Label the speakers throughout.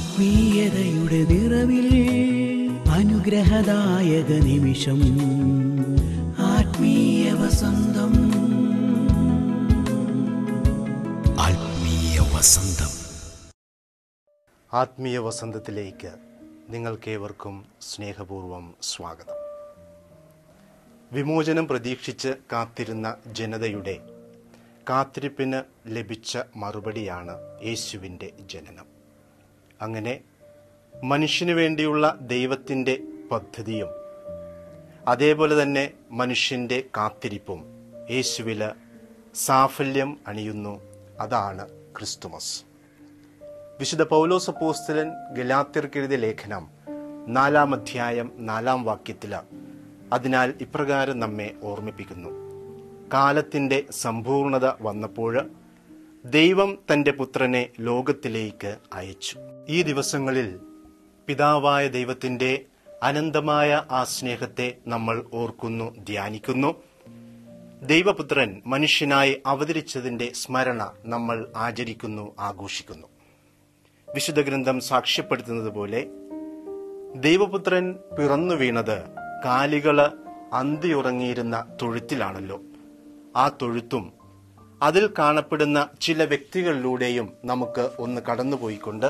Speaker 1: ആത്മീയതയുടെ നിറവിൽ അനുഗ്രഹദായക നിമിഷം. ആത്മീയ വസന്തം. ആത്മീയ വസന്തം.
Speaker 2: ആത്മീയ വസന്തത്തിലേക്ക് നിങ്ങൾക്കേവർക്കും സ്നേഹപൂർവം സ്വാഗതം. വിമോചനം പ്രതീക്ഷിച്ച് കാത്തിരുന്ന ജനതയുടെ കാത്തിരിപ്പിന് ലഭിച്ച മറുപടിയാണ് യേശുവിന്റെ ജനനം. അങ്ങനെ മനുഷ്യനു വേണ്ടിയുള്ള ദൈവത്തിന്റെ പദ്ധതിയും അതേപോലെ തന്നെ മനുഷ്യന്റെ കാത്തിരിപ്പും യേശുവില സാഫല്യം അണിയുന്നു. അതാണ് ക്രിസ്തുമസ്. വിശുദ്ധ പൗലോസ് പോസ്തലൻ ഗലാത്തിർക്കെഴുതിയ ലേഖനം നാലാം അധ്യായം നാലാം വാക്യത്തിൽ അതിനാൽ ഇപ്രകാരം നമ്മെ ഓർമ്മിപ്പിക്കുന്നു. കാലത്തിന്റെ സമ്പൂർണത വന്നപ്പോൾ ദൈവം തന്റെ പുത്രനെ ലോകത്തിലേക്ക് അയച്ചു. ഈ ദിവസങ്ങളിൽ പിതാവായ ദൈവത്തിന്റെ അനന്തമായ ആ സ്നേഹത്തെ നമ്മൾ ഓർക്കുന്നു ധ്യാനിക്കുന്നു. ദൈവപുത്രൻ മനുഷ്യനായി അവതരിച്ചതിന്റെ സ്മരണ നമ്മൾ ആചരിക്കുന്നു ആഘോഷിക്കുന്നു. വിശുദ്ധ ഗ്രന്ഥം സാക്ഷ്യപ്പെടുത്തുന്നത് പോലെ ദൈവപുത്രൻ പിറന്നു വീണത് കാലികൾ അന്തിയുറങ്ങിയിരുന്ന തൊഴുത്തിലാണല്ലോ. ആ തൊഴുത്തും അതിൽ കാണപ്പെടുന്ന ചില വ്യക്തികളിലൂടെയും നമുക്ക് ഒന്ന് കടന്നുപോയിക്കൊണ്ട്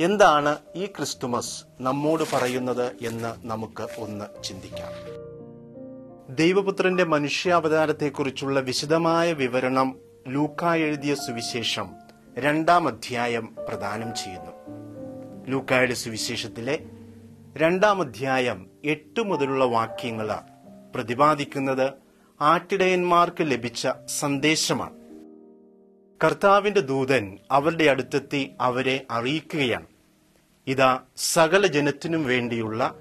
Speaker 2: എന്താണ് ഈ ക്രിസ്തുമസ് നമ്മോട് പറയുന്നത് എന്ന് നമുക്ക് ഒന്ന് ചിന്തിക്കാം. ദൈവപുത്രന്റെ മനുഷ്യാവതാരത്തെക്കുറിച്ചുള്ള വിശദമായ വിവരണം ലൂക്ക എഴുതിയ സുവിശേഷം രണ്ടാം അധ്യായം പ്രദാനം ചെയ്യുന്നു. ലൂക്കായുടെ സുവിശേഷത്തിലെ രണ്ടാം അധ്യായം എട്ട് മുതലുള്ള വാക്യങ്ങൾ പ്രതിപാദിക്കുന്നത് ആട്ടിടയന്മാർക്ക് ലഭിച്ച സന്ദേശമാണ്. കർത്താവിന്റെ ദൂതൻ അവരുടെ അടുത്തെത്തി അവരെ അറിയിക്കുകയാണ്. ഇതാ സകല ജനത്തിനും വേണ്ടിയുള്ള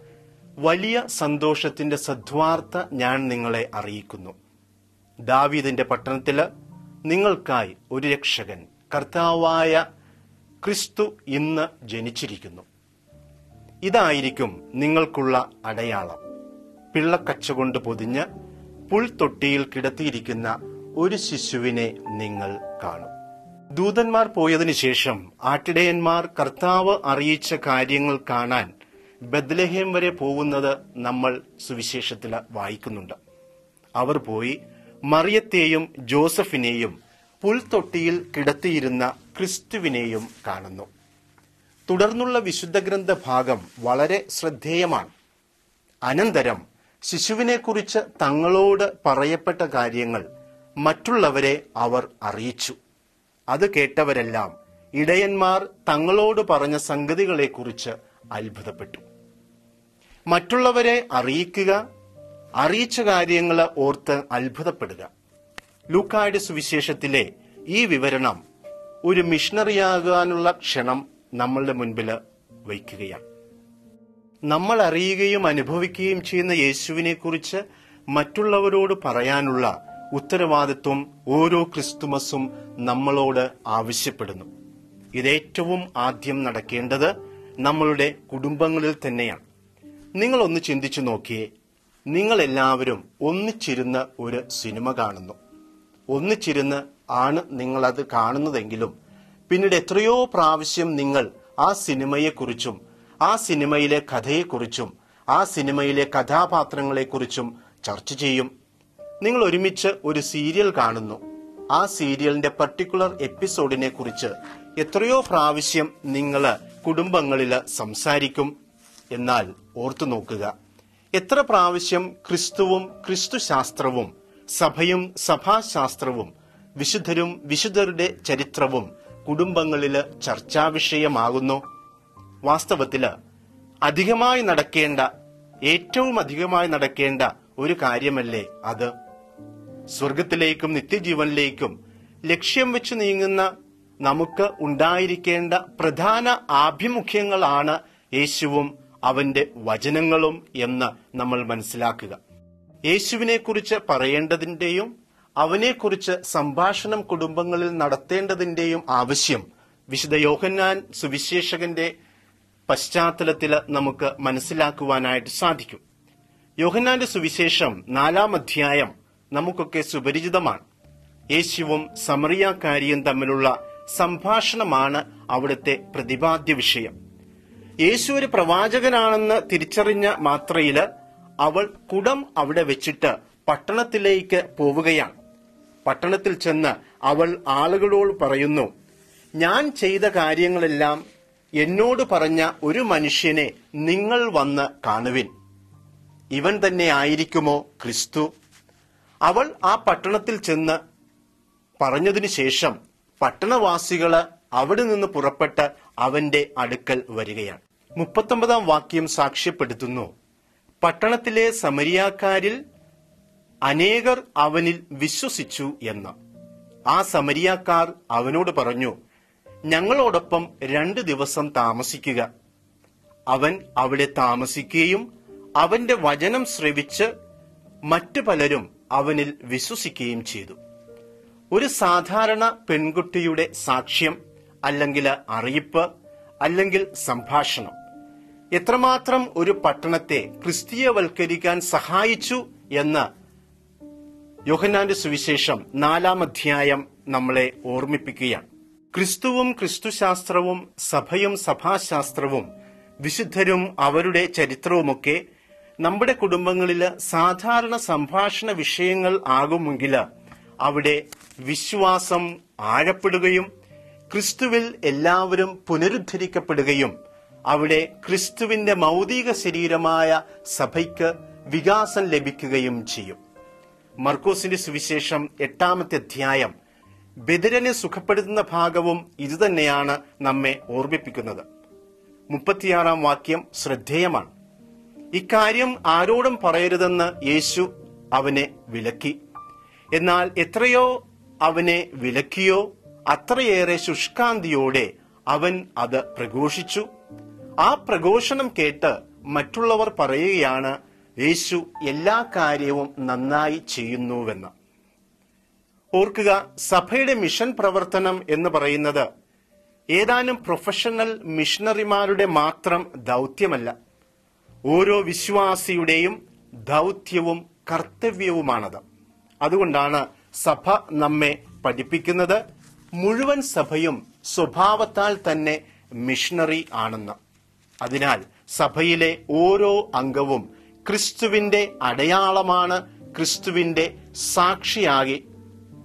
Speaker 2: വലിയ സന്തോഷത്തിന്റെ സദ്വാർത്ത ഞാൻ നിങ്ങളെ അറിയിക്കുന്നു. ദാവീദിന്റെ പട്ടണത്തിൽ നിങ്ങൾക്കായി ഒരു രക്ഷകൻ കർത്താവായ ക്രിസ്തു ഇന്ന് ജനിച്ചിരിക്കുന്നു. ഇതായിരിക്കും നിങ്ങൾക്കുള്ള അടയാളം. പിള്ളക്കച്ച കൊണ്ട് പൊതിഞ്ഞ് പുൽത്തൊട്ടിയിൽ കിടത്തിയിരിക്കുന്ന ഒരു ശിശുവിനെ നിങ്ങൾ കാണും. ദൂതന്മാർ പോയതിനു ശേഷം ആട്ടിടയന്മാർ കർത്താവ് അറിയിച്ച കാര്യങ്ങൾ കാണാൻ ബദ്ലഹേം വരെ പോകുന്നത് നമ്മൾ സുവിശേഷത്തിൽ വായിക്കുന്നുണ്ട്. അവർ പോയി മറിയത്തെയും ജോസഫിനെയും പുൽത്തൊട്ടിയിൽ കിടത്തിയിരുന്ന ക്രിസ്തുവിനെയും കാണുന്നു. തുടർന്നുള്ള വിശുദ്ധ ഗ്രന്ഥ ഭാഗം വളരെ ശ്രദ്ധേയമാണ്. അനന്തരം ശിശുവിനെക്കുറിച്ച് തങ്ങളോട് പറയപ്പെട്ട കാര്യങ്ങൾ മറ്റുള്ളവരെ അവർ അറിയിച്ചു. അത് കേട്ടവരെല്ലാം ഇടയന്മാർ തങ്ങളോട് പറഞ്ഞ സംഗതികളെക്കുറിച്ച് അത്ഭുതപ്പെട്ടു. മറ്റുള്ളവരെ അറിയിക്കുക അറിയിച്ച കാര്യങ്ങൾ ഓർത്ത് അത്ഭുതപ്പെടുക. ലൂക്കായുടെ സുവിശേഷത്തിലെ ഈ വിവരണം ഒരു മിഷണറിയാകാനുള്ള ക്ഷണം നമ്മളുടെ മുൻപിൽ വയ്ക്കുകയാണ്. നമ്മൾ അറിയുകയും അനുഭവിക്കുകയും ചെയ്യുന്ന യേശുവിനെ കുറിച്ച് മറ്റുള്ളവരോട് പറയാനുള്ള ഉത്തരവാദിത്വം ഓരോ ക്രിസ്തുമസും നമ്മളോട് ആവശ്യപ്പെടുന്നു. ഇതേറ്റവും ആദ്യം നടക്കേണ്ടത് നമ്മളുടെ കുടുംബങ്ങളിൽ തന്നെയാണ്. നിങ്ങളൊന്ന് ചിന്തിച്ചു നോക്കിയേ. നിങ്ങൾ എല്ലാവരും ഒന്നിച്ചിരുന്ന് ഒരു സിനിമ കാണുന്നു. ഒന്നിച്ചിരുന്ന് ആണ് നിങ്ങളത് കാണുന്നതെങ്കിലും പിന്നീട് എത്രയോ പ്രാവശ്യം നിങ്ങൾ ആ സിനിമയെക്കുറിച്ചും ആ സിനിമയിലെ കഥയെക്കുറിച്ചും ആ സിനിമയിലെ കഥാപാത്രങ്ങളെക്കുറിച്ചും ചർച്ച ചെയ്യും. നിങ്ങൾ ഒരുമിച്ച് ഒരു സീരിയൽ കാണുന്നു. ആ സീരിയലിന്റെ പർട്ടിക്കുലർ എപ്പിസോഡിനെ കുറിച്ച് എത്രയോ പ്രാവശ്യം നിങ്ങൾ കുടുംബങ്ങളിൽ സംസാരിക്കും എന്നാൽ ഓർത്തു നോക്കുക. എത്ര പ്രാവശ്യം ക്രിസ്തുവും ക്രിസ്തുശാസ്ത്രവും സഭയും സഭാശാസ്ത്രവും വിശുദ്ധരും വിശുദ്ധരുടെ ചരിത്രവും കുടുംബങ്ങളിൽ ചർച്ചാ വാസ്തവത്തിൽ അധികമായി നടക്കേണ്ട ഏറ്റവും അധികമായി നടക്കേണ്ട ഒരു കാര്യമല്ലേ അത്? സ്വർഗത്തിലേക്കും നിത്യജീവനിലേക്കും ലക്ഷ്യം വെച്ച് നീങ്ങുന്ന നമുക്ക് ഉണ്ടായിരിക്കേണ്ട പ്രധാന ആഭിമുഖ്യങ്ങളാണ് യേശുവും അവന്റെ വചനങ്ങളും എന്ന് നമ്മൾ മനസ്സിലാക്കുക. യേശുവിനെക്കുറിച്ച് പറയേണ്ടതിന്റെയും അവനെക്കുറിച്ച് സംഭാഷണം കുടുംബങ്ങളിൽ നടത്തേണ്ടതിന്റെയും ആവശ്യം വിശുദ്ധ യോഹന്നാൻ സുവിശേഷകന്റെ പശ്ചാത്തലത്തിൽ നമുക്ക് മനസ്സിലാക്കുവാനായിട്ട് സാധിക്കും. യോഹന്നാന്റെ സുവിശേഷം നാലാം അധ്യായം നമുക്കൊക്കെ സുപരിചിതമാണ്. യേശുവും സമറിയാക്കാരിയും തമ്മിലുള്ള സംഭാഷണമാണ് അവിടുത്തെ പ്രതിപാദ്യ വിഷയം. യേശു ഒരു പ്രവാചകനാണെന്ന് തിരിച്ചറിഞ്ഞ മാത്രയിൽ അവൾ കുടം അവിടെ വെച്ചിട്ട് പട്ടണത്തിലേക്ക് പോവുകയാണ്. പട്ടണത്തിൽ ചെന്ന് അവൾ ആളുകളോട് പറയുന്നു ഞാൻ ചെയ്ത കാര്യങ്ങളെല്ലാം എന്നോട് പറഞ്ഞ ഒരു മനുഷ്യനെ നിങ്ങൾ വന്ന് കാണുവിൻ. ഇവൻ തന്നെ ആയിരിക്കുമോ ക്രിസ്തു? അവൾ ആ പട്ടണത്തിൽ ചെന്ന് പറഞ്ഞതിനു ശേഷം പട്ടണവാസികൾ അവിടെ നിന്ന് പുറപ്പെട്ട് അവന്റെ അടുക്കൽ വരികയാണ്. മുപ്പത്തൊമ്പതാം വാക്യം സാക്ഷ്യപ്പെടുത്തുന്നു. പട്ടണത്തിലെ സമരിയാക്കാരിൽ അനേകർ അവനിൽ വിശ്വസിച്ചു എന്ന്. ആ സമരിയാക്കാർ അവനോട് പറഞ്ഞു ഞങ്ങളോടൊപ്പം രണ്ടു ദിവസം താമസിക്കുക. അവൻ അവിടെ താമസിക്കുകയും അവന്റെ വചനം ശ്രവിച്ച് മറ്റു പലരും അവനിൽ വിശ്വസിക്കുകയും ചെയ്തു. ഒരു സാധാരണ പെൺകുട്ടിയുടെ സാക്ഷ്യം അല്ലെങ്കിൽ അറിയിപ്പ് അല്ലെങ്കിൽ സംഭാഷണം. എത്രമാത്രം ഒരു പട്ടണത്തെ ക്രിസ്തീയവൽക്കരിക്കാൻ സഹായിച്ചു എന്ന് യോഹന്നാന്റെ സുവിശേഷം നാലാം അധ്യായം നമ്മളെ ഓർമ്മിപ്പിക്കുകയാണ്. ക്രിസ്തുവും ക്രിസ്തുശാസ്ത്രവും സഭയും സഭാശാസ്ത്രവും വിശുദ്ധരും അവരുടെ ചരിത്രവുമൊക്കെ നമ്മുടെ കുടുംബങ്ങളിൽ സാധാരണ സംഭാഷണ വിഷയങ്ങൾ ആകുമെങ്കിൽ അവിടെ വിശ്വാസം ആഴപ്പെടുകയും ക്രിസ്തുവിൽ എല്ലാവരും പുനരുദ്ധരിക്കപ്പെടുകയും അവിടെ ക്രിസ്തുവിന്റെ മൗതിക ശരീരമായ സഭയ്ക്ക് വികാസം ലഭിക്കുകയും ചെയ്യും. മർക്കോസിന്റെ സുവിശേഷം എട്ടാമത്തെ അധ്യായം ബദിരനെ സുഖപ്പെടുത്തുന്ന ഭാഗവും ഇതുതന്നെയാണ് നമ്മെ ഓർമ്മിപ്പിക്കുന്നത്. മുപ്പത്തിയാറാം വാക്യം ശ്രദ്ധേയമാണ്. ഇക്കാര്യം ആരോടും പറയരുതെന്ന് യേശു അവനെ വിലക്കി. എന്നാൽ എത്രയോ അവനെ വിലക്കിയോ അത്രയേറെ ശുഷ്കാന്തിയോടെ അവൻ അത് പ്രഘോഷിച്ചു. ആ പ്രഘോഷണം കേട്ട് മറ്റുള്ളവർ പറയുകയാണ് യേശു എല്ലാ കാര്യവും നന്നായി ചെയ്യുന്നുവെന്ന്. ഓർക്കുക സഭയുടെ മിഷൻ പ്രവർത്തനം എന്ന് പറയുന്നത് ഏതാനും പ്രൊഫഷണൽ മിഷണറിമാരുടെ മാത്രം ദൗത്യമല്ല. ഓരോ വിശ്വാസിയുടെയും ദൗത്യവും കർത്തവ്യവുമാണത്. അതുകൊണ്ടാണ് സഭ നമ്മെ പഠിപ്പിക്കുന്നത് മുഴുവൻ സഭയും സ്വഭാവത്താൽ തന്നെ മിഷണറി ആണെന്ന്. അതിനാൽ സഭയിലെ ഓരോ അംഗവും ക്രിസ്തുവിന്റെ അടയാളമാണ് ക്രിസ്തുവിന്റെ സാക്ഷിയാകി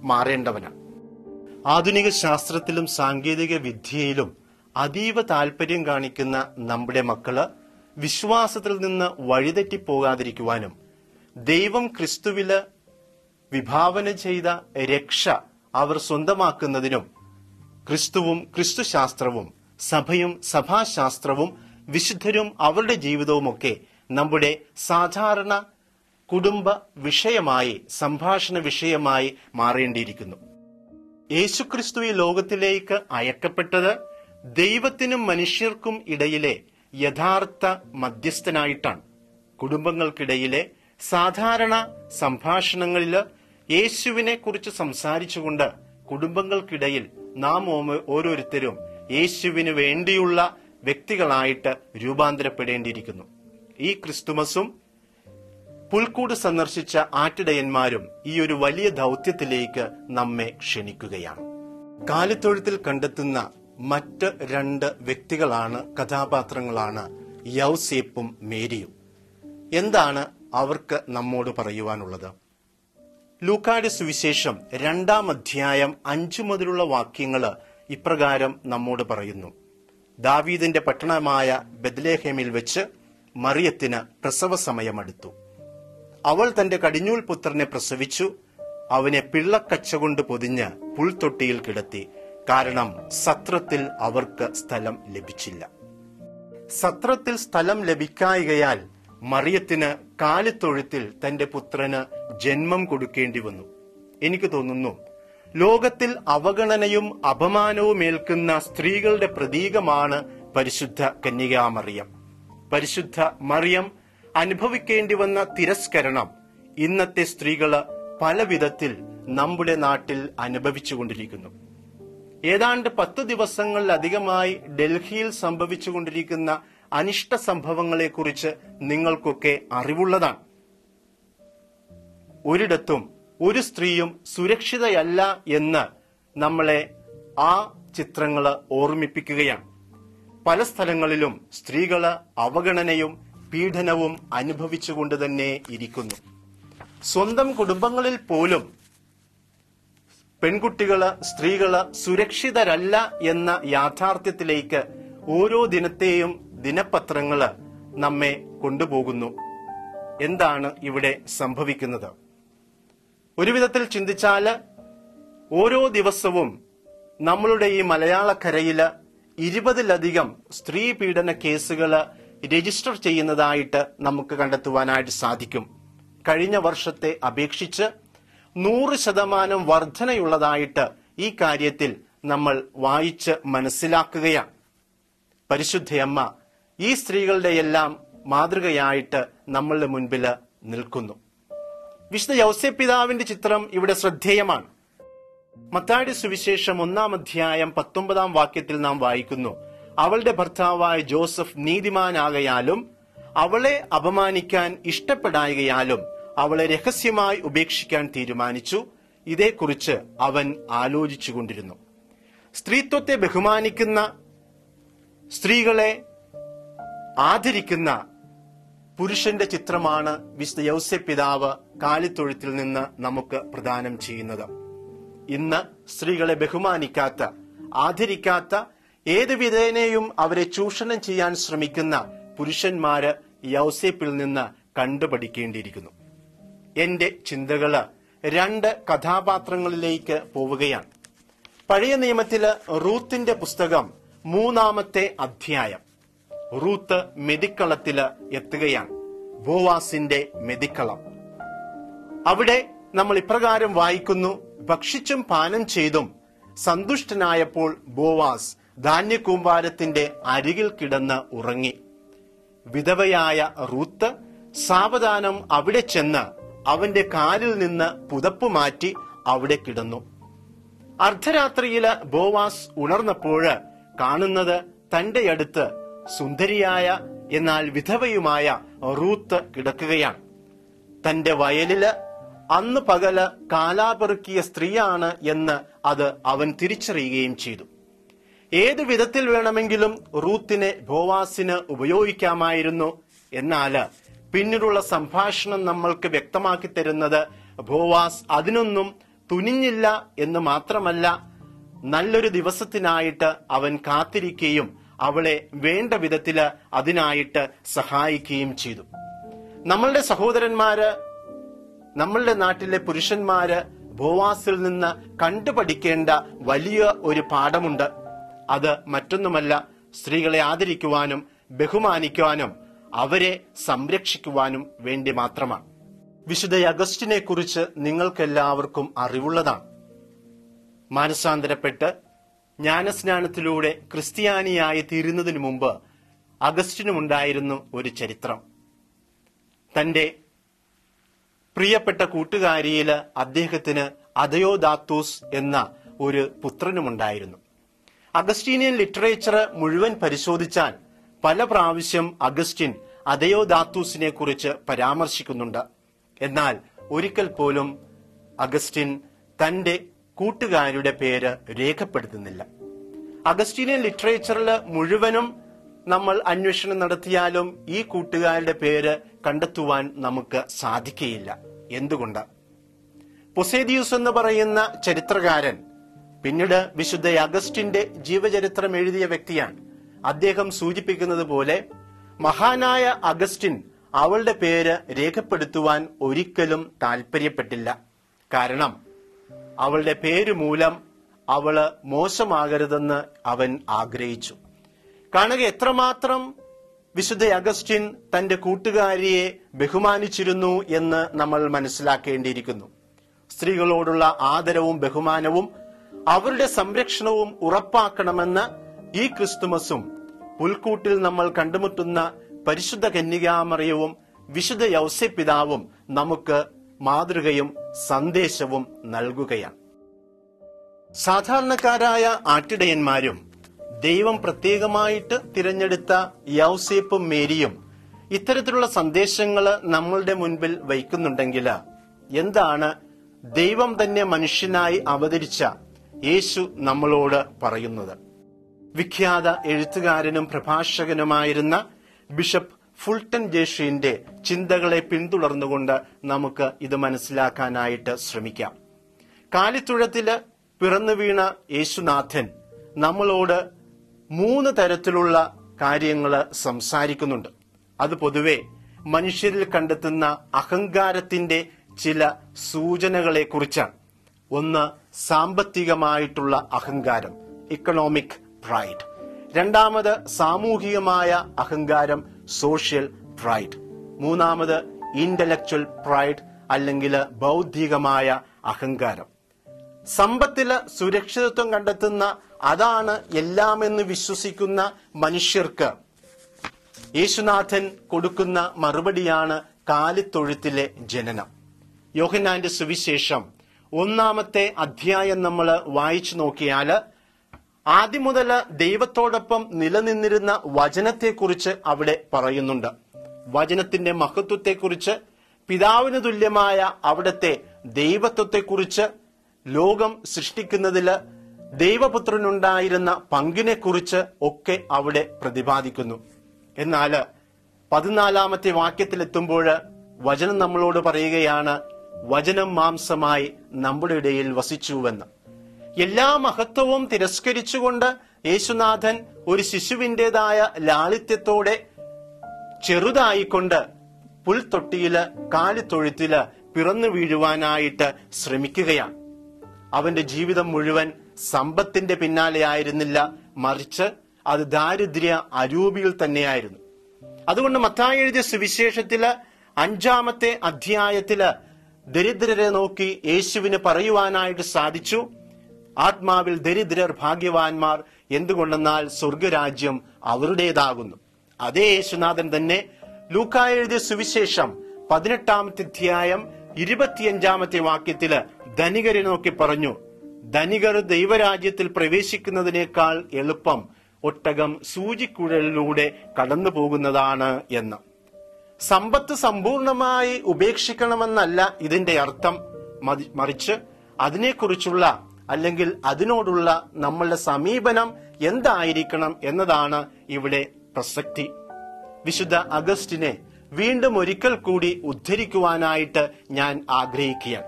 Speaker 2: മാറേണ്ടവനാണ് ആധുനിക ശാസ്ത്രത്തിലും സാങ്കേതിക വിദ്യയിലും അതീവ താല്പര്യം കാണിക്കുന്ന നമ്മുടെ മക്കൾ വിശ്വാസത്തിൽ നിന്ന് വഴിതെറ്റി പോകാതിരിക്കുവാനും ദൈവം ക്രിസ്തുവിൽ വിഭാവന ചെയ്ത രക്ഷ അവർ സ്വന്തമാക്കുന്നതിനും ക്രിസ്തുവും ക്രിസ്തുശാസ്ത്രവും സഭയും സഭാശാസ്ത്രവും വിശുദ്ധരും അവരുടെ ജീവിതവുമൊക്കെ നമ്മുടെ സാധാരണ കുടുംബ വിഷയമായി സംഭാഷണ വിഷയമായി മാറേണ്ടിയിരിക്കുന്നു. യേശുക്രിസ്തു ഈ ലോകത്തിലേക്ക് അയക്കപ്പെട്ടത് ദൈവത്തിനും മനുഷ്യർക്കും ഇടയിലെ യഥാർത്ഥ മധ്യസ്ഥനായിട്ടാണ്. കുടുംബങ്ങൾക്കിടയിലെ സാധാരണ സംഭാഷണങ്ങളിൽ യേശുവിനെ കുറിച്ച് സംസാരിച്ചുകൊണ്ട് കുടുംബങ്ങൾക്കിടയിൽ നാം ഓരോരുത്തരും യേശുവിന് വേണ്ടിയുള്ള വ്യക്തികളായിട്ട് രൂപാന്തരപ്പെടേണ്ടിയിരിക്കുന്നു. ഈ ക്രിസ്തുമസും പുൽക്കൂട് സന്ദർശിച്ച ആട്ടിടയന്മാരും ഈ ഒരു വലിയ ദൗത്യത്തിലേക്ക് നമ്മെ ക്ഷണിക്കുകയാണ്. കാലിത്തൊഴുത്തിൽ കണ്ടെത്തുന്ന മറ്റ് രണ്ട് വ്യക്തികളാണ് കഥാപാത്രങ്ങളാണ് യൗസേപ്പും മേരിയും. എന്താണ് അവർക്ക് നമ്മോട് പറയുവാനുള്ളത്? ലൂക്കാട് സുവിശേഷം രണ്ടാം അധ്യായം അഞ്ചു മുതലുള്ള വാക്യങ്ങൾ ഇപ്രകാരം നമ്മോട് പറയുന്നു. ദാവീദിന്റെ പട്ടണമായ ബദ്ലേഹേമിൽ വെച്ച് മറിയത്തിന് പ്രസവ സമയമടുത്തു അവൾ തന്റെ കടിഞ്ഞൂൽ പുത്രനെ പ്രസവിച്ചു. അവനെ പിള്ളക്കച്ച കൊണ്ട് പൊതിഞ്ഞ് പുൽത്തൊട്ടിയിൽ കിടത്തി. കാരണം സത്രത്തിൽ അവർക്ക് സ്ഥലം ലഭിച്ചില്ല. സത്രത്തിൽ സ്ഥലം ലഭിക്കായികയാൽ മറിയത്തിന് കാലിത്തൊഴുത്തിൽ തന്റെ പുത്രന് ജന്മം കൊടുക്കേണ്ടി വന്നു. എനിക്ക് തോന്നുന്നു ലോകത്തിൽ അവഗണനയും അപമാനവും ഏൽക്കുന്ന സ്ത്രീകളുടെ പ്രതീകമാണ് പരിശുദ്ധ കന്യകാമറിയം പരിശുദ്ധ മറിയം അനുഭവിക്കേണ്ടി വന്ന തിരസ്കരണം ഇന്നത്തെ സ്ത്രീകൾ പല വിധത്തിൽ നമ്മുടെ നാട്ടിൽ അനുഭവിച്ചുകൊണ്ടിരിക്കുന്നു. ഏതാണ്ട് പത്ത് ദിവസങ്ങളിലധികമായി ഡൽഹിയിൽ സംഭവിച്ചുകൊണ്ടിരിക്കുന്ന അനിഷ്ട സംഭവങ്ങളെക്കുറിച്ച് നിങ്ങൾക്കൊക്കെ അറിവുള്ളതാണ്. ഒരിടത്തും ഒരു സ്ത്രീയും സുരക്ഷിതയല്ല എന്ന് നമ്മളെ ആ ചിത്രങ്ങൾ ഓർമ്മിപ്പിക്കുകയാണ്. പല സ്ഥലങ്ങളിലും സ്ത്രീകൾ അവഗണനയും പീഡനവും അനുഭവിച്ചുകൊണ്ട് തന്നെ ഇരിക്കുന്നു. സ്വന്തം കുടുംബങ്ങളിൽ പോലും പെൺകുട്ടികൾ സ്ത്രീകൾ സുരക്ഷിതരല്ല എന്ന യാഥാർത്ഥ്യത്തിലേക്ക് ഓരോ ദിനത്തെയും ദിനപത്രങ്ങൾ നമ്മെ കൊണ്ടുപോകുന്നു. എന്താണ് ഇവിടെ സംഭവിക്കുന്നത്? ഒരു ചിന്തിച്ചാൽ ഓരോ ദിവസവും നമ്മളുടെ ഈ മലയാളക്കരയിൽ ഇരുപതിലധികം സ്ത്രീ പീഡന കേസുകൾ രജിസ്റ്റർ ചെയ്യുന്നതായിട്ട് നമുക്ക് കണ്ടെത്തുവാനായിട്ട് സാധിക്കും. കഴിഞ്ഞ വർഷത്തെ അപേക്ഷിച്ച് നൂറ് ശതമാനം വർധനയുള്ളതായിട്ട് ഈ കാര്യത്തിൽ നമ്മൾ വായിച്ച് മനസ്സിലാക്കുകയാണ്. പരിശുദ്ധയമ്മ ഈ സ്ത്രീകളുടെ എല്ലാം മാതൃകയായിട്ട് നമ്മളുടെ മുൻപിൽ നിൽക്കുന്നു. വിശുദ്ധ യൗസപിതാവിന്റെ ചിത്രം ഇവിടെ ശ്രദ്ധേയമാണ്. മത്താടി സുവിശേഷം ഒന്നാം അധ്യായം പത്തൊമ്പതാം വാക്യത്തിൽ നാം വായിക്കുന്നു അവളുടെ ഭർത്താവായ ജോസഫ് നീതിമാനാകയാലും അവളെ അപമാനിക്കാൻ ഇഷ്ടപ്പെടായകയാലും അവളെ രഹസ്യമായി ഉപേക്ഷിക്കാൻ തീരുമാനിച്ചു. ഇതേക്കുറിച്ച് അവൻ ആലോചിച്ചുകൊണ്ടിരുന്നു. സ്ത്രീത്വത്തെ ബഹുമാനിക്കുന്ന സ്ത്രീകളെ ആദരിക്കുന്ന പുരുഷന്റെ ചിത്രമാണ് വിശുദ്ധ യൗസ്യ പിതാവ് കാലിത്തൊഴുത്തിൽ നിന്ന് നമുക്ക് പ്രദാനം ചെയ്യുന്നത്. ഇന്ന് സ്ത്രീകളെ ബഹുമാനിക്കാത്ത ആദരിക്കാത്ത ഏത് വിധേനയും അവരെ ചൂഷണം ചെയ്യാൻ ശ്രമിക്കുന്ന പുരുഷന്മാര് യൗസേപ്പിൽ നിന്ന് കണ്ടുപഠിക്കേണ്ടിയിരിക്കുന്നു. എന്റെ ചിന്തകൾ രണ്ട് കഥാപാത്രങ്ങളിലേക്ക് പോവുകയാണ്. പഴയ നിയമത്തിൽ റൂത്തിന്റെ പുസ്തകം മൂന്നാമത്തെ അധ്യായം. റൂത്ത് മെതിക്കളത്തിൽ എത്തുകയാണ്. ബോവാസിന്റെ മെതിക്കളം. അവിടെ നമ്മൾ ഇപ്രകാരം വായിക്കുന്നു ഭക്ഷിച്ചും പാനം ചെയ്തും സന്തുഷ്ടനായപ്പോൾ ബോവാസ് ധാന്യകൂമ്പാരത്തിന്റെ അരികിൽ കിടന്ന് ഉറങ്ങി. വിധവയായ റൂത്ത് സാവധാനം അവിടെ ചെന്ന് അവന്റെ കാലിൽ നിന്ന് പുതപ്പ് മാറ്റി അവിടെ കിടന്നു. അർദ്ധരാത്രിയിൽ ബോവാസ് ഉണർന്നപ്പോൾ കാണുന്നത് തന്റെ അടുത്ത് സുന്ദരിയായ എന്നാൽ വിധവയുമായ റൂത്ത് കിടക്കുകയാണ്. തന്റെ വയലിൽ അന്ന് പകൽ കാലാപെറുക്കിയ സ്ത്രീയാണ് എന്ന് അത് അവൻ തിരിച്ചറിയുകയും ചെയ്തു. ഏതു വിധത്തിൽ വേണമെങ്കിലും റൂത്തിനെ ബോവാസിന് ഉപയോഗിക്കാമായിരുന്നു എന്നാൽ പിന്നീടുള്ള സംഭാഷണം നമ്മൾക്ക് വ്യക്തമാക്കി തരുന്നത് ബോവാസ് അതിനൊന്നും തുനിഞ്ഞില്ല എന്ന് മാത്രമല്ല നല്ലൊരു ദിവസത്തിനായിട്ട് അവൻ കാത്തിരിക്കുകയും അവളെ വേണ്ട വിധത്തിൽ അതിനായിട്ട് സഹായിക്കുകയും ചെയ്തു. നമ്മളുടെ സഹോദരന്മാര് നമ്മളുടെ നാട്ടിലെ പുരുഷന്മാര് ബോവാസിൽ നിന്ന് കണ്ടുപഠിക്കേണ്ട വലിയ ഒരു പാഠമുണ്ട്. അത് മറ്റൊന്നുമല്ല സ്ത്രീകളെ ആദരിക്കുവാനും ബഹുമാനിക്കുവാനും അവരെ സംരക്ഷിക്കുവാനും വേണ്ടി മാത്രമാണ്. വിശുദ്ധ അഗസ്റ്റിനെ കുറിച്ച് നിങ്ങൾക്കെല്ലാവർക്കും അറിവുള്ളതാണ്. മാനസാന്തരപ്പെട്ട് ജ്ഞാനസ്നാനത്തിലൂടെ ക്രിസ്ത്യാനിയായി തീരുന്നതിനു മുമ്പ് അഗസ്റ്റിനുമുണ്ടായിരുന്നു ഒരു ചരിത്രം. തന്റെ പ്രിയപ്പെട്ട കൂട്ടുകാരിയിൽ അദ്ദേഹത്തിന് അതയോദാത്തൂസ് എന്ന ഒരു പുത്രനുമുണ്ടായിരുന്നു. അഗസ്റ്റീനിയൻ ലിറ്ററേച്ചർ മുഴുവൻ പരിശോധിച്ചാൽ പല പ്രാവശ്യം അഗസ്റ്റിൻ അതയോദാത്തൂസിനെ കുറിച്ച് പരാമർശിക്കുന്നുണ്ട്. എന്നാൽ ഒരിക്കൽ പോലും അഗസ്റ്റിൻ തന്റെ കൂട്ടുകാരുടെ പേര് രേഖപ്പെടുത്തുന്നില്ല. അഗസ്റ്റീനിയൻ ലിറ്ററേച്ചറിൽ മുഴുവനും നമ്മൾ അന്വേഷണം നടത്തിയാലും ഈ കൂട്ടുകാരുടെ പേര് കണ്ടെത്തുവാൻ നമുക്ക് സാധിക്കുകയില്ല. എന്തുകൊണ്ട്? പൊസേദിയൂസ് എന്ന് പറയുന്ന ചരിത്രകാരൻ പിന്നീട് വിശുദ്ധ അഗസ്റ്റിന്റെ ജീവചരിത്രം എഴുതിയ വ്യക്തിയാണ്. അദ്ദേഹം സൂചിപ്പിക്കുന്നത് പോലെ മഹാനായ അഗസ്റ്റിൻ അവളുടെ പേര് രേഖപ്പെടുത്തുവാൻ ഒരിക്കലും താല്പര്യപ്പെട്ടില്ല കാരണം അവളുടെ പേര് മൂലം അവൾ മോശമാകരുതെന്ന് അവൻ ആഗ്രഹിച്ചു. കാണുക എത്രമാത്രം വിശുദ്ധ അഗസ്റ്റിൻ തന്റെ കൂട്ടുകാരിയെ ബഹുമാനിച്ചിരുന്നു എന്ന് നമ്മൾ മനസ്സിലാക്കേണ്ടിയിരിക്കുന്നു. സ്ത്രീകളോടുള്ള ആദരവും ബഹുമാനവും അവരുടെ സംരക്ഷണവും ഉറപ്പാക്കണമെന്ന് ഈ ക്രിസ്തുമസും പുൽക്കൂട്ടിൽ നമ്മൾ കണ്ടുമുട്ടുന്ന പരിശുദ്ധ കന്യകാമറിയവും വിശുദ്ധ യൗസ്യപിതാവും നമുക്ക് മാതൃകയും സന്ദേശവും നൽകുകയാണ്. സാധാരണക്കാരായ ആട്ടിടയന്മാരും ദൈവം പ്രത്യേകമായിട്ട് തിരഞ്ഞെടുത്ത യൗസേപ്പും മേരിയും ഇത്തരത്തിലുള്ള സന്ദേശങ്ങൾ നമ്മളുടെ മുൻപിൽ വയ്ക്കുന്നുണ്ടെങ്കിൽ എന്താണ് ദൈവം തന്നെ മനുഷ്യനായി അവതരിച്ച യേശു നമ്മളോട് പറയുന്നത്. വിഖ്യാത എഴുത്തുകാരനും പ്രഭാഷകനുമായിരുന്ന ബിഷപ്പ് ഫുൾട്ടൻ ജേഷിന്റെ ചിന്തകളെ പിന്തുടർന്നുകൊണ്ട് നമുക്ക് ഇത് മനസ്സിലാക്കാനായിട്ട് ശ്രമിക്കാം. കാലിത്തുഴത്തിൽ പിറന്നു വീണ യേശുനാഥൻ നമ്മളോട് മൂന്ന് തരത്തിലുള്ള കാര്യങ്ങൾ സംസാരിക്കുന്നുണ്ട്. അത് പൊതുവെ മനുഷ്യരിൽ കണ്ടെത്തുന്ന അഹങ്കാരത്തിന്റെ ചില സൂചനകളെ കുറിച്ചാണ്. ഒന്ന് സാമ്പത്തികമായിട്ടുള്ള അഹങ്കാരം ഇക്കണോമിക് പ്രൈഡ് രണ്ടാമത് സാമൂഹികമായ അഹങ്കാരം സോഷ്യൽ പ്രൈഡ് മൂന്നാമത് ഇന്റലക്ച്വൽ പ്രൈഡ് അല്ലെങ്കിൽ ബൗദ്ധികമായ അഹങ്കാരം. സമ്പത്തിൽ സുരക്ഷിതത്വം കണ്ടെത്തുന്ന അതാണ് എല്ലാമെന്ന് വിശ്വസിക്കുന്ന മനുഷ്യർക്ക് യേശുനാഥൻ കൊടുക്കുന്ന മറുപടിയാണ് കാലിത്തൊഴുത്തിലെ ജനനം. യോഹനാന്റെ സുവിശേഷം ഒന്നാമത്തെ അധ്യായം നമ്മൾ വായിച്ചു നോക്കിയാൽ ആദ്യം മുതൽ ദൈവത്തോടൊപ്പം നിലനിന്നിരുന്ന വചനത്തെക്കുറിച്ച് അവിടെ പറയുന്നുണ്ട്. വചനത്തിന്റെ മഹത്വത്തെക്കുറിച്ച് പിതാവിന് തുല്യമായ അവിടത്തെ ദൈവത്വത്തെക്കുറിച്ച് ലോകം സൃഷ്ടിക്കുന്നതിൽ ദൈവപുത്രനുണ്ടായിരുന്ന പങ്കിനെക്കുറിച്ച് ഒക്കെ അവിടെ പ്രതിപാദിക്കുന്നു. എന്നാൽ പതിനാലാമത്തെ വാക്യത്തിലെത്തുമ്പോൾ വചനം നമ്മളോട് പറയുകയാണ് വചനം മാംസമായി നമ്മുടെ ഇടയിൽ വസിച്ചുവെന്ന്. എല്ലാ മഹത്വവും തിരസ്കരിച്ചുകൊണ്ട് യേശുനാഥൻ ഒരു ശിശുവിന്റെതായ ലാളിത്യത്തോടെ ചെറുതായിക്കൊണ്ട് പുൽത്തൊട്ടിയിൽ കാലിത്തൊഴുത്തിൽ പിറന്നു വീഴുവാനായിട്ട് ശ്രമിക്കുകയാണ്. അവന്റെ ജീവിതം മുഴുവൻ സമ്പത്തിന്റെ പിന്നാലെ ആയിരുന്നില്ല മറിച്ച് അത് ദാരിദ്ര്യ അരൂപിയിൽ തന്നെയായിരുന്നു. അതുകൊണ്ട് മത്തായി എഴുതിയ സുവിശേഷത്തിൽ അഞ്ചാമത്തെ അധ്യായത്തിൽ ദരിദ്രരെ നോക്കി യേശുവിന് പറയുവാനായിട്ട് സാധിച്ചു. ആത്മാവിൽ ദരിദ്രർ ഭാഗ്യവാന്മാർ എന്തുകൊണ്ടെന്നാൽ സ്വർഗരാജ്യം അവരുടേതാകുന്നു. അതേ യേശുനാഥൻ തന്നെ ലൂക്കായ എഴുതിയ സുവിശേഷം പതിനെട്ടാമത്തെ അധ്യായം ഇരുപത്തിയഞ്ചാമത്തെ വാക്യത്തിൽ ധനികരെ നോക്കി പറഞ്ഞു ധനികർ ദൈവരാജ്യത്തിൽ പ്രവേശിക്കുന്നതിനേക്കാൾ എളുപ്പം ഒട്ടകം സൂചിക്കുഴലിലൂടെ കടന്നു പോകുന്നതാണ് എന്ന്. സമ്പത്ത് സമ്പൂർണമായി ഉപേക്ഷിക്കണമെന്നല്ല ഇതിന്റെ അർത്ഥം. മറിച്ച് അതിനെക്കുറിച്ചുള്ള അല്ലെങ്കിൽ അതിനോടുള്ള നമ്മളുടെ സമീപനം എന്തായിരിക്കണം എന്നതാണ് ഇവിടെ പ്രസക്തി. വിശുദ്ധ അഗസ്റ്റിനെ വീണ്ടും ഒരിക്കൽ കൂടി ഉദ്ധരിക്കുവാനായിട്ട് ഞാൻ ആഗ്രഹിക്കുകയാണ്.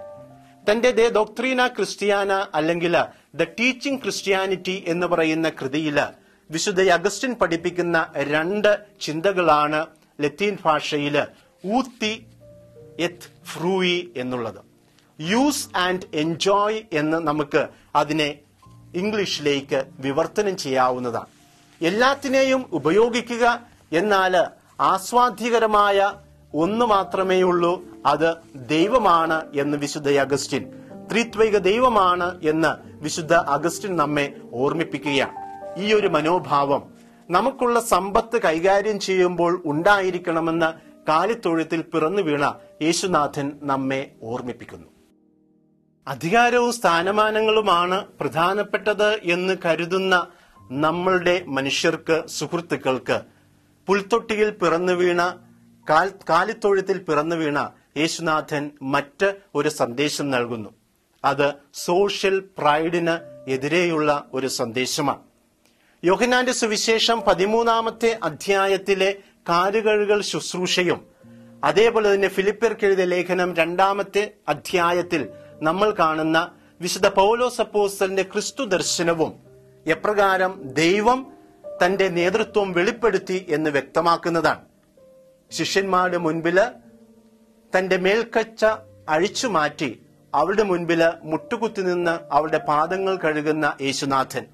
Speaker 2: തന്റെ ദേ ഡോക്ട്രീന ക്രിസ്ത്യാന അല്ലെങ്കിൽ ദ ടീച്ചിങ് ക്രിസ്ത്യാനിറ്റി എന്ന് പറയുന്ന കൃതിയിൽ വിശുദ്ധ അഗസ്റ്റിൻ പഠിപ്പിക്കുന്ന രണ്ട് ചിന്തകളാണ് ലത്തീൻ ഭാഷയിൽ ഊത്തി എത്ത് ഫ്രൂയി എന്നുള്ളത്. യൂസ് ആൻഡ് എൻജോയ് എന്ന് നമുക്ക് അതിനെ ഇംഗ്ലീഷിലേക്ക് വിവർത്തനം ചെയ്യാവുന്നതാണ്. എല്ലാത്തിനെയും ഉപയോഗിക്കുക എന്നാൽ ആസ്വാദ്യകരമായ ഒന്ന് മാത്രമേ ഉള്ളൂ. അത് ദൈവമാണ് എന്ന് വിശുദ്ധ അഗസ്റ്റിൻ ത്രിത്വൈക ദൈവമാണ് എന്ന് വിശുദ്ധ അഗസ്റ്റിൻ നമ്മെ ഓർമ്മിപ്പിക്കുകയാണ്. ഈ ഒരു മനോഭാവം നമുക്കുള്ള സമ്പത്ത് കൈകാര്യം ചെയ്യുമ്പോൾ ഉണ്ടായിരിക്കണമെന്ന് കാലിത്തൊഴുത്തിൽ പിറന്നു വീണ യേശുനാഥൻ നമ്മെ ഓർമ്മിപ്പിക്കുന്നു. അധികാരവും സ്ഥാനമാനങ്ങളുമാണ് പ്രധാനപ്പെട്ടത് എന്ന് കരുതുന്ന നമ്മളുടെ മനുഷ്യർക്ക് സുഹൃത്തുക്കൾക്ക് പുൽത്തൊട്ടിയിൽ പിറന്നു വീണ കാൽ കാലിത്തൊഴുത്തിൽ പിറന്നു വീണ യേശുനാഥൻ മറ്റ് ഒരു സന്ദേശം നൽകുന്നു. അത് സോഷ്യൽ പ്രൈഡിന് എതിരെയുള്ള ഒരു സന്ദേശമാണ്. യോഹനാന്റെ സുവിശേഷം പതിമൂന്നാമത്തെ അധ്യായത്തിലെ കാലുകഴുകൾ ശുശ്രൂഷയും അതേപോലെ തന്നെ ഫിലിപ്പിയർക്കെഴുതിയ ലേഖനം രണ്ടാമത്തെ അധ്യായത്തിൽ നമ്മൾ കാണുന്ന വിശുദ്ധ പൗലോസ് സപ്പോസലിന്റെ ക്രിസ്തു ദർശനവും എപ്രകാരം ദൈവം തന്റെ നേതൃത്വം വെളിപ്പെടുത്തി എന്ന് വ്യക്തമാക്കുന്നതാണ്. ശിഷ്യന്മാരുടെ മുൻപിൽ തന്റെ മേൽക്കച്ച അഴിച്ചു മാറ്റി അവരുടെ മുൻപിൽ മുട്ടുകുത്തി നിന്ന് അവരുടെ പാദങ്ങൾ കഴുകുന്ന യേശുനാഥൻ.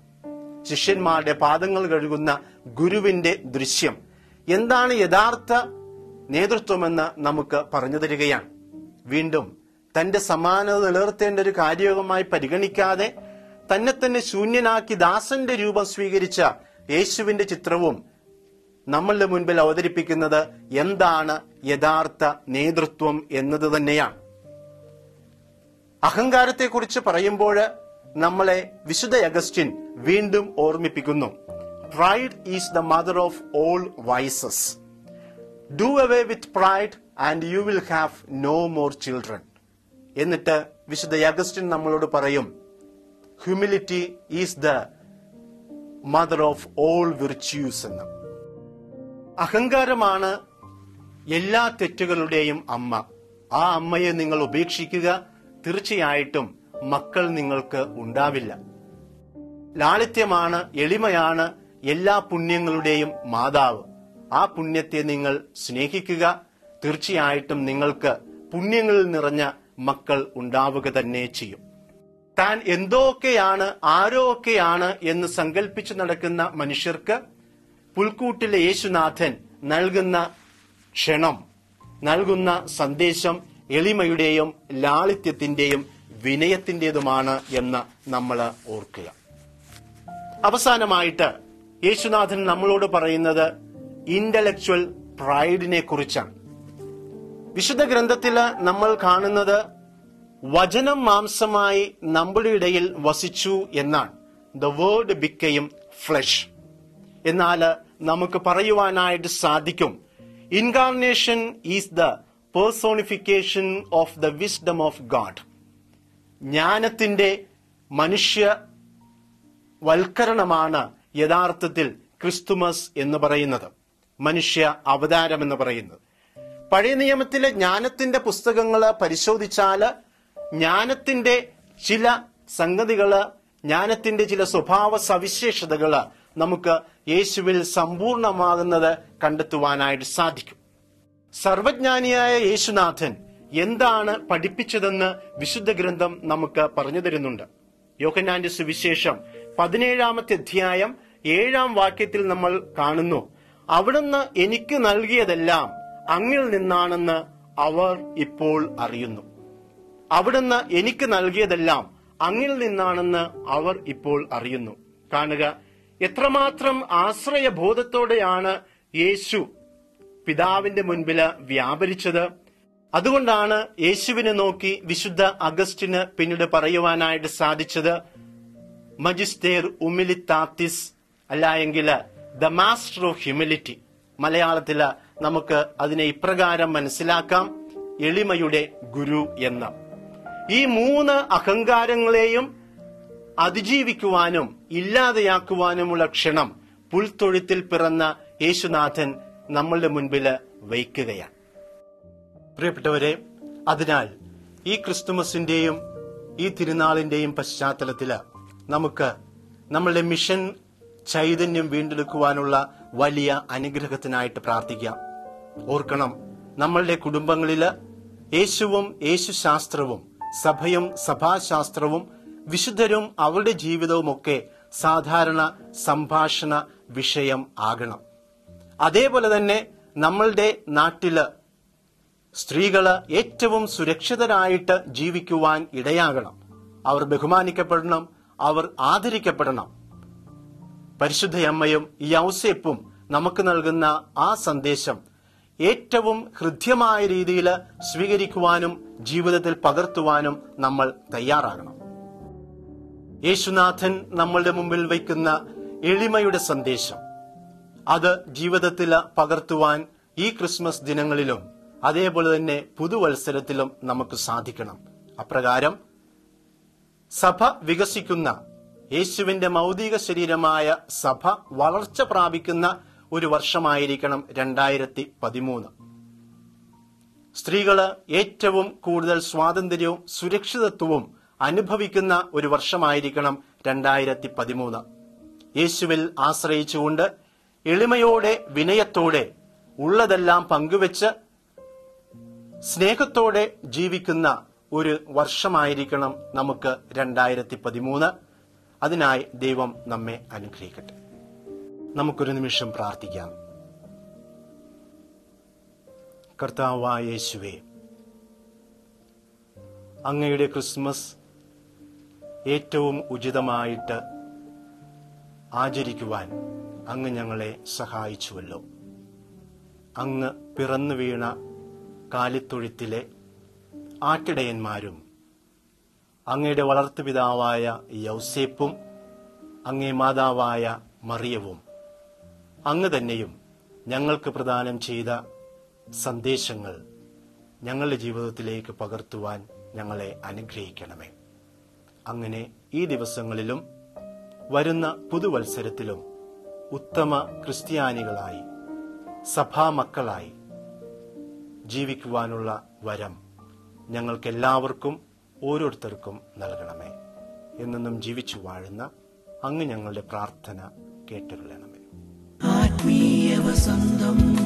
Speaker 2: ശിഷ്യന്മാരുടെ പാദങ്ങൾ കഴുകുന്ന ഗുരുവിന്റെ ദൃശ്യം. എന്താണ് യഥാർത്ഥ നേതൃത്വമെന്ന് നമുക്ക് പറഞ്ഞു തരികയാണ്. വീണ്ടും തന്റെ സമാനത നിലനിർത്തേണ്ട ഒരു കാര്യവുമായി പരിഗണിക്കാതെ തന്നെ തന്നെ ശൂന്യനാക്കി ദാസന്റെ രൂപം സ്വീകരിച്ച യേശുവിന്റെ ചിത്രവും നമ്മളുടെ മുൻപിൽ അവതരിപ്പിക്കുന്നത് എന്താണ് യഥാർത്ഥ നേതൃത്വം എന്നത് തന്നെയാണ്. അഹങ്കാരത്തെക്കുറിച്ച് പറയുമ്പോൾ നമ്മളെ വിശുദ്ധ അഗസ്റ്റിൻ വീണ്ടും ഓർമ്മിപ്പിക്കുന്നു. Pride is the mother of all vices do away with pride and you will have no more children എന്നിട്ട് വിശുദ്ധ അഗസ്റ്റിൻ നമ്മളോട് പറയും humility is the mother of all virtues എന്ന്. അഹങ്കാരമാണ് എല്ലാ തെറ്റുകളുടെയും അമ്മ. ആ അമ്മയെ നിങ്ങൾ ഉപേക്ഷിക്കുക. തീർച്ചയായിട്ടും മക്കൾ നിങ്ങൾക്ക് ഉണ്ടാവില്ല. ലാളിത്യമാണ് എളിമയാണ് എല്ലാ പുണ്യങ്ങളുടെയും മാതാവ്. ആ പുണ്യത്തെ നിങ്ങൾ സ്നേഹിക്കുക. തീർച്ചയായിട്ടും നിങ്ങൾക്ക് പുണ്യങ്ങളിൽ നിറഞ്ഞ മക്കൾ ഉണ്ടാവുക തന്നെ ചെയ്യും. താൻ എന്തോക്കെയാണ് ആരോ ഒക്കെയാണ് എന്ന് സങ്കല്പിച്ച് നടക്കുന്ന മനുഷ്യർക്ക് പുൽക്കൂട്ടിലെ യേശുനാഥൻ നൽകുന്ന ക്ഷണം നൽകുന്ന സന്ദേശം എളിമയുടെയും ലാളിത്യത്തിന്റെയും വിനയത്തിന്റേതുമാണ് എന്ന് നമ്മൾ ഓർക്കുക. അവസാനമായിട്ട് യേശുനാഥൻ നമ്മളോട് പറയുന്നത് ഇന്റലക്ച്വൽ പ്രൈഡിനെ കുറിച്ചാണ് വിശുദ്ധ ഗ്രന്ഥത്തിൽ നമ്മൾ കാണുന്നത് വചനം മാംസമായി നമ്മുടെ ഇടയിൽ വസിച്ചു എന്നാണ്. ദ വേർഡ് ബിക്കയും ഫ്ലഷ് എന്നാൽ നമുക്ക് പറയുവാനായിട്ട് സാധിക്കും. Incarnation is the personification of the wisdom of God ജ്ഞാനത്തിന്റെ മനുഷ്യ വൽക്കരണമാണ് യഥാർത്ഥത്തിൽ ക്രിസ്തുമസ് എന്ന് പറയുന്നത്. മനുഷ്യ അവതാരം എന്ന് പറയുന്നത്. പഴയ നിയമത്തിലെ ജ്ഞാനത്തിന്റെ പുസ്തകങ്ങൾ പരിശോധിച്ചാൽ ജ്ഞാനത്തിന്റെ ചില സംഗതികൾ ജ്ഞാനത്തിന്റെ ചില സ്വഭാവ സവിശേഷതകൾ നമുക്ക് യേശുവിൽ സമ്പൂർണമാകുന്നത് കണ്ടെത്തുവാനായിട്ട് സാധിക്കും. സർവജ്ഞാനിയായ യേശുനാഥൻ എന്താണ് പഠിപ്പിച്ചതെന്ന് വിശുദ്ധ ഗ്രന്ഥം നമുക്ക് പറഞ്ഞു തരുന്നുണ്ട്. യോഹന്നാന്റെ സുവിശേഷം പതിനേഴാമത്തെ അധ്യായം ഏഴാം വാക്യത്തിൽ നമ്മൾ കാണുന്നു അവിടുന്ന് എനിക്ക് നൽകിയതെല്ലാം അങ്ങിൽ നിന്നാണെന്ന് അവർ ഇപ്പോൾ അറിയുന്നു. അവിടുന്ന് എനിക്ക് നൽകിയതെല്ലാം അങ്ങിൽ നിന്നാണെന്ന് അവർ ഇപ്പോൾ അറിയുന്നു. കാണുക എത്രമാത്രം ആശ്രയബോധത്തോടെയാണ് യേശു പിതാവിന്റെ മുൻപിൽ വ്യാപരിച്ചത്. അതുകൊണ്ടാണ് യേശുവിനെ നോക്കി വിശുദ്ധ അഗസ്റ്റിന് പിന്നീട് പറയുവാനായിട്ട് സാധിച്ചത് മജിസ്റ്റേർ ഉമിലിത്താത്തിസ് അല്ല എങ്കിൽ ദ മാസ്റ്റർ ഓഫ് ഹ്യൂമിലിറ്റി. മലയാളത്തിൽ നമുക്ക് അതിനെ ഇപ്രകാരം മനസ്സിലാക്കാം എളിമയുടെ ഗുരു എന്ന്. ഈ മൂന്ന് അഹങ്കാരങ്ങളെയും അതിജീവിക്കുവാനും ഇല്ലാതെയാക്കുവാനുമുള്ള ക്ഷണം പുൽത്തൊഴുത്തിൽ പിറന്ന യേശുനാഥൻ നമ്മളുടെ മുൻപിൽ വയ്ക്കുകയാണ്. പ്രിയപ്പെട്ടവരെ അതിനാൽ ഈ ക്രിസ്തുമസിന്റെയും ഈ തിരുനാളിന്റെയും പശ്ചാത്തലത്തിൽ നമുക്ക് നമ്മളുടെ മിഷൻ ചൈതന്യം വീണ്ടെടുക്കുവാനുള്ള വലിയ അനുഗ്രഹത്തിനായിട്ട് പ്രാർത്ഥിക്കാം. ഓർക്കണം നമ്മളുടെ കുടുംബങ്ങളിൽ യേശുവും യേശുശാസ്ത്രവും സഭയും സഭാശാസ്ത്രവും വിശുദ്ധരും അവരുടെ ജീവിതവും ഒക്കെ സാധാരണ സംഭാഷണ വിഷയം ആകണം. അതേപോലെ തന്നെ നമ്മളുടെ നാട്ടിൽ സ്ത്രീകൾ ഏറ്റവും സുരക്ഷിതരായിട്ട് ജീവിക്കുവാൻ ഇടയാകണം. അവർ ബഹുമാനിക്കപ്പെടണം അവർ ആദരിക്കപ്പെടണം. പരിശുദ്ധയമ്മയും ഈ ഔസേപ്പും നമുക്ക് നൽകുന്ന ആ സന്ദേശം ഏറ്റവും ഹൃദ്യമായ രീതിയിൽ സ്വീകരിക്കുവാനും ജീവിതത്തിൽ പകർത്തുവാനും നമ്മൾ തയ്യാറാകണം. യേശുനാഥൻ നമ്മളുടെ മുമ്പിൽ വയ്ക്കുന്ന എളിമയുടെ സന്ദേശം. അത് ജീവിതത്തിൽ പകർത്തുവാൻ ഈ ക്രിസ്മസ് ദിനങ്ങളിലും അതേപോലെ തന്നെ പുതുവത്സരത്തിലും നമുക്ക് സാധിക്കണം. അപ്രകാരം സഭ വികസിക്കുന്ന യേശുവിന്റെ മൗതിക ശരീരമായ സഭ വളർച്ച പ്രാപിക്കുന്ന ഒരു വർഷമായിരിക്കണം രണ്ടായിരത്തി പതിമൂന്ന് സ്ത്രീകൾ ഏറ്റവും കൂടുതൽ സ്വാതന്ത്ര്യവും സുരക്ഷിതത്വവും അനുഭവിക്കുന്ന ഒരു വർഷമായിരിക്കണം രണ്ടായിരത്തി പതിമൂന്ന് യേശുവിൽ ആശ്രയിച്ചുകൊണ്ട് എളിമയോടെ വിനയത്തോടെ ഉള്ളതെല്ലാം പങ്കുവെച്ച് സ്നേഹത്തോടെ ജീവിക്കുന്ന ഒരു വർഷമായിരിക്കണം നമുക്ക് രണ്ടായിരത്തി പതിമൂന്ന് അതിനായി ദൈവം നമ്മെ അനുഗ്രഹിക്കട്ടെ. നമുക്കൊരു നിമിഷം പ്രാർത്ഥിക്കാം. കർത്താവായ യേശുവേ അങ്ങയുടെ ക്രിസ്മസ് ഏറ്റവും ഉചിതമായിട്ട് ആചരിക്കുവാൻ അങ്ങ് ഞങ്ങളെ സഹായിച്ചുവല്ലോ. അങ്ങ് പിറന്നു വീണ കാലിത്തൊഴുത്തിലെ ആട്ടിടയന്മാരും അങ്ങയുടെ വളർത്തുപിതാവായ യൗസേപ്പും അങ്ങേ മാതാവായ മറിയവും അങ്ങ് തന്നെയും ഞങ്ങൾക്ക് പ്രദാനം ചെയ്ത സന്ദേശങ്ങൾ ഞങ്ങളുടെ ജീവിതത്തിലേക്ക് പകർത്തുവാൻ ഞങ്ങളെ അനുഗ്രഹിക്കണമേ. അങ്ങനെ ഈ ദിവസങ്ങളിലും വരുന്ന പുതുവത്സരത്തിലും ഉത്തമ ക്രിസ്ത്യാനികളായി സഭാമക്കളായി ജീവിക്കുവാനുള്ള വരം ഞങ്ങൾക്കെല്ലാവർക്കും ഓരോരുത്തർക്കും നൽകണമേ. എന്നെന്നും ജീവിച്ചു വാഴുന്ന അങ്ങ് ഞങ്ങളുടെ പ്രാർത്ഥന കേട്ടുകൊള്ളണമേ
Speaker 1: ആത്മീയ വസന്തം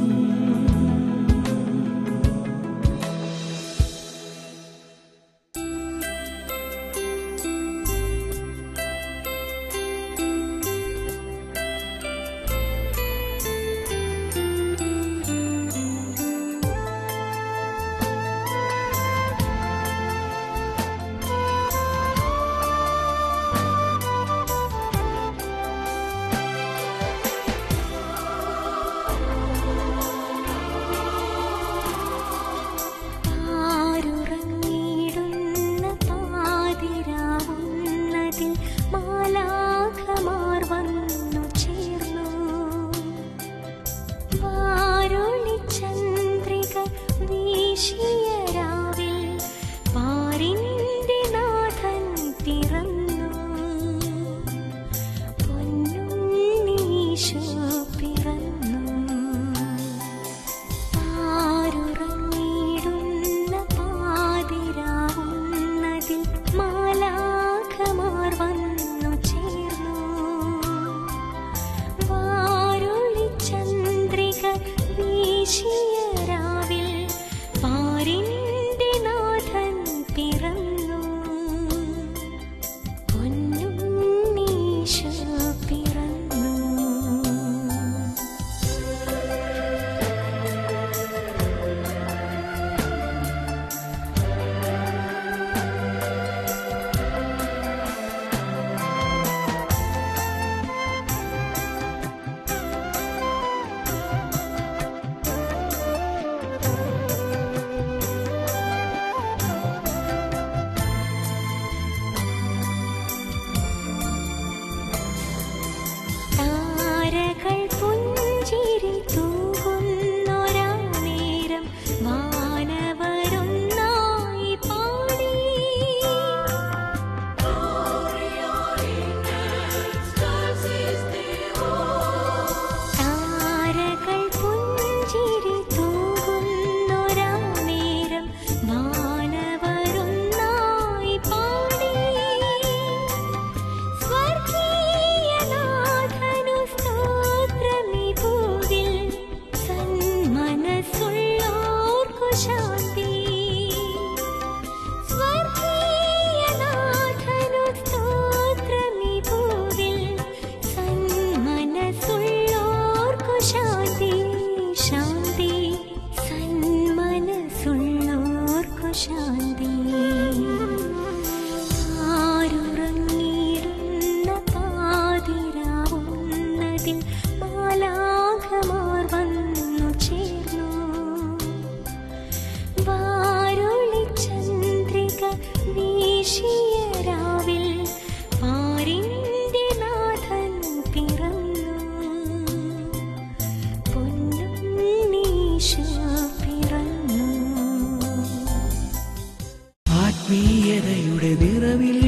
Speaker 1: ആത്മീയതയുടെ നിറവിൽ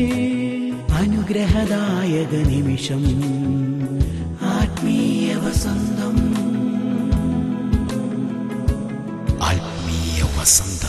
Speaker 1: അനുഗ്രഹദായക നിമിഷം ആത്മീയ വസന്തം. ആത്മീയ വസന്തം.